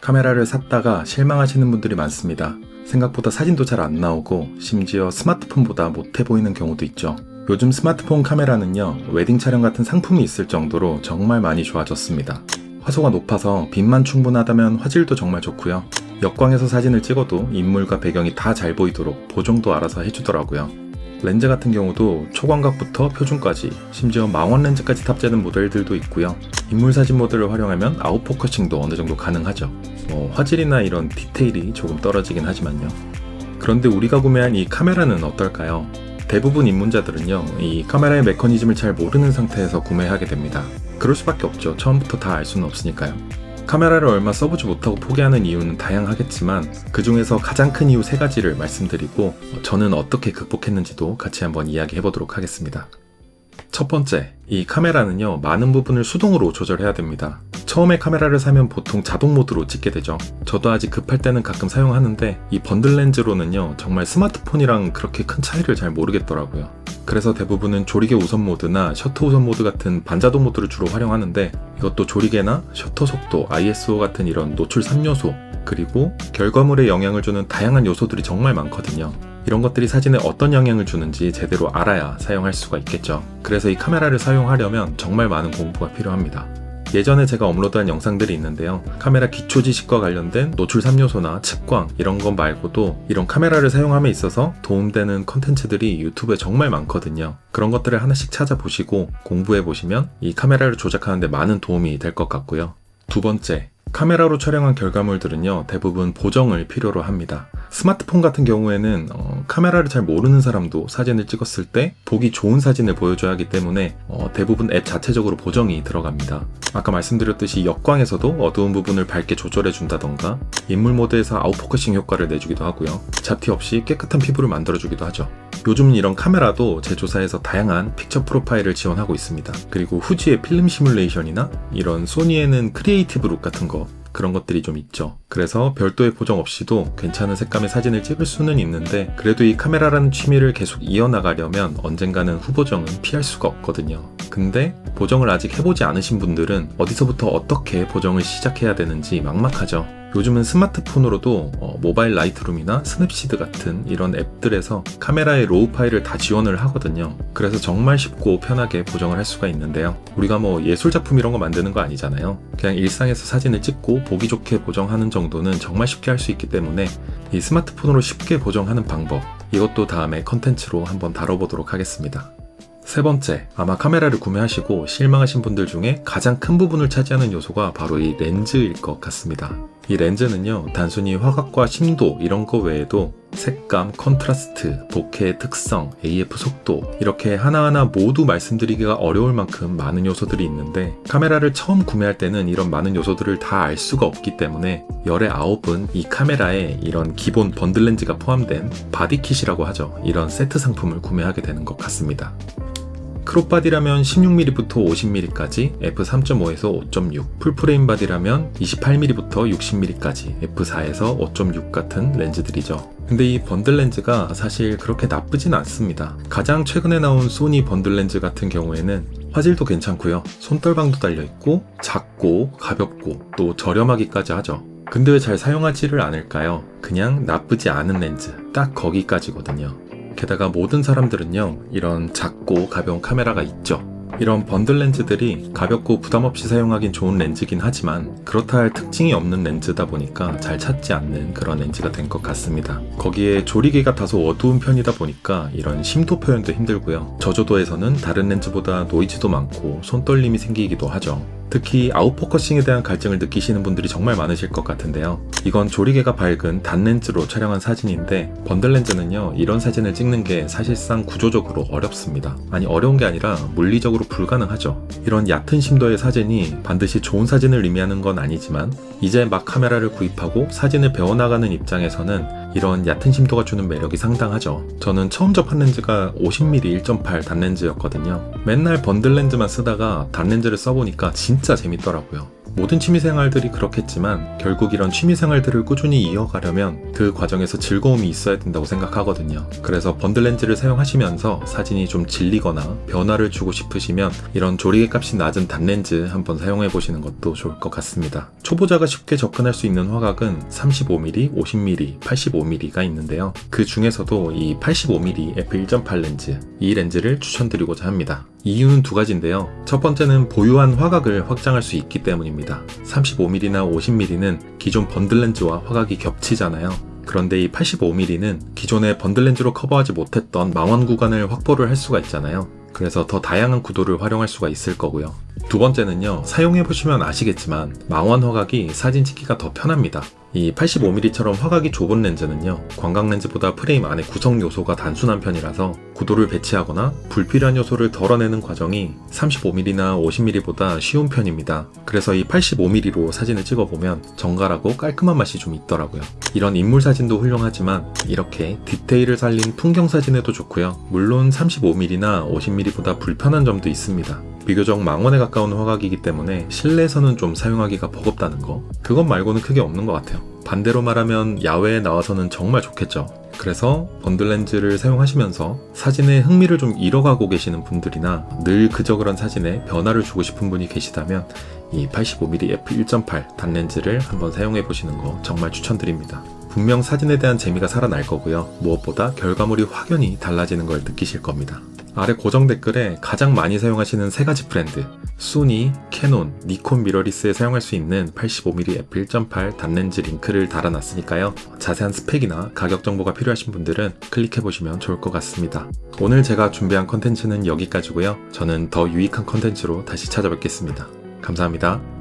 카메라를 샀다가 실망하시는 분들이 많습니다. 생각보다 사진도 잘 안 나오고 심지어 스마트폰보다 못해 보이는 경우도 있죠. 요즘 스마트폰 카메라는요, 웨딩 촬영 같은 상품이 있을 정도로 정말 많이 좋아졌습니다. 화소가 높아서 빛만 충분하다면 화질도 정말 좋고요. 역광에서 사진을 찍어도 인물과 배경이 다 잘 보이도록 보정도 알아서 해주더라고요. 렌즈 같은 경우도 초광각부터 표준까지 심지어 망원 렌즈까지 탑재된 모델들도 있고요. 인물 사진 모드를 활용하면 아웃포커싱도 어느 정도 가능하죠. 뭐 화질이나 이런 디테일이 조금 떨어지긴 하지만요. 그런데 우리가 구매한 이 카메라는 어떨까요? 대부분 입문자들은요, 이 카메라의 메커니즘을 잘 모르는 상태에서 구매하게 됩니다. 그럴 수밖에 없죠. 처음부터 다 알 수는 없으니까요. 카메라를 얼마 써보지 못하고 포기하는 이유는 다양하겠지만 그 중에서 가장 큰 이유 세 가지를 말씀드리고 저는 어떻게 극복했는지도 같이 한번 이야기해 보도록 하겠습니다. 첫 번째, 이 카메라는요, 많은 부분을 수동으로 조절해야 됩니다. 처음에 카메라를 사면 보통 자동 모드로 찍게 되죠. 저도 아직 급할 때는 가끔 사용하는데, 이 번들 렌즈로는요, 정말 스마트폰이랑 그렇게 큰 차이를 잘 모르겠더라고요. 그래서 대부분은 조리개 우선 모드나 셔터 우선 모드 같은 반자동 모드를 주로 활용하는데, 이것도 조리개나 셔터 속도, ISO 같은 이런 노출 3요소, 그리고 결과물에 영향을 주는 다양한 요소들이 정말 많거든요. 이런 것들이 사진에 어떤 영향을 주는지 제대로 알아야 사용할 수가 있겠죠. 그래서 이 카메라를 사용하려면 정말 많은 공부가 필요합니다. 예전에 제가 업로드한 영상들이 있는데요. 카메라 기초 지식과 관련된 노출 3요소나 측광 이런 것 말고도 이런 카메라를 사용함에 있어서 도움되는 컨텐츠들이 유튜브에 정말 많거든요. 그런 것들을 하나씩 찾아보시고 공부해 보시면 이 카메라를 조작하는데 많은 도움이 될 것 같고요. 두 번째, 카메라로 촬영한 결과물들은요, 대부분 보정을 필요로 합니다. 스마트폰 같은 경우에는 어, 카메라를 잘 모르는 사람도 사진을 찍었을 때 보기 좋은 사진을 보여줘야 하기 때문에 어, 대부분 앱 자체적으로 보정이 들어갑니다. 아까 말씀드렸듯이 역광에서도 어두운 부분을 밝게 조절해 준다던가 인물 모드에서 아웃포커싱 효과를 내주기도 하고요. 잡티 없이 깨끗한 피부를 만들어주기도 하죠. 요즘은 이런 카메라도 제 조사에서 다양한 픽처 프로파일을 지원하고 있습니다. 그리고 후지의 필름 시뮬레이션이나 이런 소니에는 크리에이티브 룩 같은 거 그런 것들이 좀 있죠. 그래서 별도의 보정 없이도 괜찮은 색감의 사진을 찍을 수는 있는데 그래도 이 카메라라는 취미를 계속 이어나가려면 언젠가는 후보정은 피할 수가 없거든요. 근데 보정을 아직 해보지 않으신 분들은 어디서부터 어떻게 보정을 시작해야 되는지 막막하죠. 요즘은 스마트폰으로도 어, 모바일 라이트룸이나 스냅시드 같은 이런 앱들에서 카메라의 로우 파일을 다 지원을 하거든요. 그래서 정말 쉽고 편하게 보정을 할 수가 있는데요. 우리가 뭐 예술 작품 이런 거 만드는 거 아니잖아요. 그냥 일상에서 사진을 찍고 보기 좋게 보정하는 정도는 정말 쉽게 할 수 있기 때문에 이 스마트폰으로 쉽게 보정하는 방법 이것도 다음에 컨텐츠로 한번 다뤄보도록 하겠습니다. 세 번째, 아마 카메라를 구매하시고 실망하신 분들 중에 가장 큰 부분을 차지하는 요소가 바로 이 렌즈일 것 같습니다. 이 렌즈는요, 단순히 화각과 심도 이런 거 외에도 색감, 컨트라스트, 보케의 특성, AF 속도 이렇게 하나하나 모두 말씀드리기가 어려울 만큼 많은 요소들이 있는데 카메라를 처음 구매할 때는 이런 많은 요소들을 다 알 수가 없기 때문에 열의 아홉은 이 카메라에 이런 기본 번들 렌즈가 포함된 바디킷이라고 하죠. 이런 세트 상품을 구매하게 되는 것 같습니다. 크롭바디라면 16mm부터 50mm까지 f3.5에서 5.6, 풀프레임 바디라면 28mm부터 60mm까지 f4에서 5.6 같은 렌즈들이죠. 근데 이 번들 렌즈가 사실 그렇게 나쁘진 않습니다. 가장 최근에 나온 소니 번들 렌즈 같은 경우에는 화질도 괜찮고요. 손떨방도 달려있고 작고 가볍고 또 저렴하기까지 하죠. 근데 왜 잘 사용하지를 않을까요? 그냥 나쁘지 않은 렌즈 딱 거기까지거든요. 게다가 모든 사람들은요, 이런 작고 가벼운 카메라가 있죠. 이런 번들 렌즈들이 가볍고 부담 없이 사용하긴 좋은 렌즈긴 하지만 그렇다 할 특징이 없는 렌즈다 보니까 잘 찾지 않는 그런 렌즈가 된 것 같습니다. 거기에 조리개가 다소 어두운 편이다 보니까 이런 심도 표현도 힘들고요. 저조도에서는 다른 렌즈보다 노이즈도 많고 손떨림이 생기기도 하죠. 특히 아웃포커싱에 대한 갈증을 느끼시는 분들이 정말 많으실 것 같은데요. 이건 조리개가 밝은 단렌즈로 촬영한 사진인데 번들 렌즈는요 이런 사진을 찍는 게 사실상 구조적으로 어렵습니다. 아니 어려운 게 아니라 물리적으로 불가능하죠. 이런 얕은 심도의 사진이 반드시 좋은 사진을 의미하는 건 아니지만 이제 막 카메라를 구입하고 사진을 배워나가는 입장에서는 이런 얕은 심도가 주는 매력이 상당하죠. 저는 처음 접한 렌즈가 50mm 1.8 단렌즈였거든요. 맨날 번들 렌즈만 쓰다가 단렌즈를 써보니까 진짜 재밌더라고요. 모든 취미생활들이 그렇겠지만 결국 이런 취미생활들을 꾸준히 이어가려면 그 과정에서 즐거움이 있어야 된다고 생각하거든요. 그래서 번들 렌즈를 사용하시면서 사진이 좀 질리거나 변화를 주고 싶으시면 이런 조리개 값이 낮은 단렌즈 한번 사용해 보시는 것도 좋을 것 같습니다. 초보자가 쉽게 접근할 수 있는 화각은 35mm, 50mm, 85mm가 있는데요. 그 중에서도 이 85mm f1.8 렌즈, 이 렌즈를 추천드리고자 합니다. 이유는 두 가지인데요. 첫 번째는 보유한 화각을 확장할 수 있기 때문입니다. 35mm나 50mm는 기존 번들 렌즈와 화각이 겹치잖아요. 그런데 이 85mm는 기존의 번들 렌즈로 커버하지 못했던 망원 구간을 확보를 할 수가 있잖아요. 그래서 더 다양한 구도를 활용할 수가 있을 거고요. 두 번째는요, 사용해보시면 아시겠지만, 망원 화각이 사진 찍기가 더 편합니다. 이 85mm처럼 화각이 좁은 렌즈는요, 광각 렌즈보다 프레임 안에 구성 요소가 단순한 편이라서 구도를 배치하거나 불필요한 요소를 덜어내는 과정이 35mm나 50mm보다 쉬운 편입니다. 그래서 이 85mm로 사진을 찍어보면 정갈하고 깔끔한 맛이 좀 있더라고요. 이런 인물 사진도 훌륭하지만 이렇게 디테일을 살린 풍경 사진에도 좋고요. 물론 35mm나 50mm보다 불편한 점도 있습니다. 비교적 망원에 가까운 화각이기 때문에 실내에서는 좀 사용하기가 버겁다는 거. 그것 말고는 크게 없는 것 같아요. 반대로 말하면 야외에 나와서는 정말 좋겠죠. 그래서 번들 렌즈를 사용하시면서 사진에 흥미를 좀 잃어가고 계시는 분들이나 늘 그저 그런 사진에 변화를 주고 싶은 분이 계시다면 이 85mm f1.8 단렌즈를 한번 사용해 보시는 거 정말 추천드립니다. 분명 사진에 대한 재미가 살아날 거고요. 무엇보다 결과물이 확연히 달라지는 걸 느끼실 겁니다. 아래 고정 댓글에 가장 많이 사용하시는 세 가지 브랜드 소니, 캐논, 니콘 미러리스에 사용할 수 있는 85mm f1.8 단렌즈 링크를 달아놨으니까요. 자세한 스펙이나 가격 정보가 필요하신 분들은 클릭해보시면 좋을 것 같습니다. 오늘 제가 준비한 컨텐츠는 여기까지고요. 저는 더 유익한 컨텐츠로 다시 찾아뵙겠습니다. 감사합니다.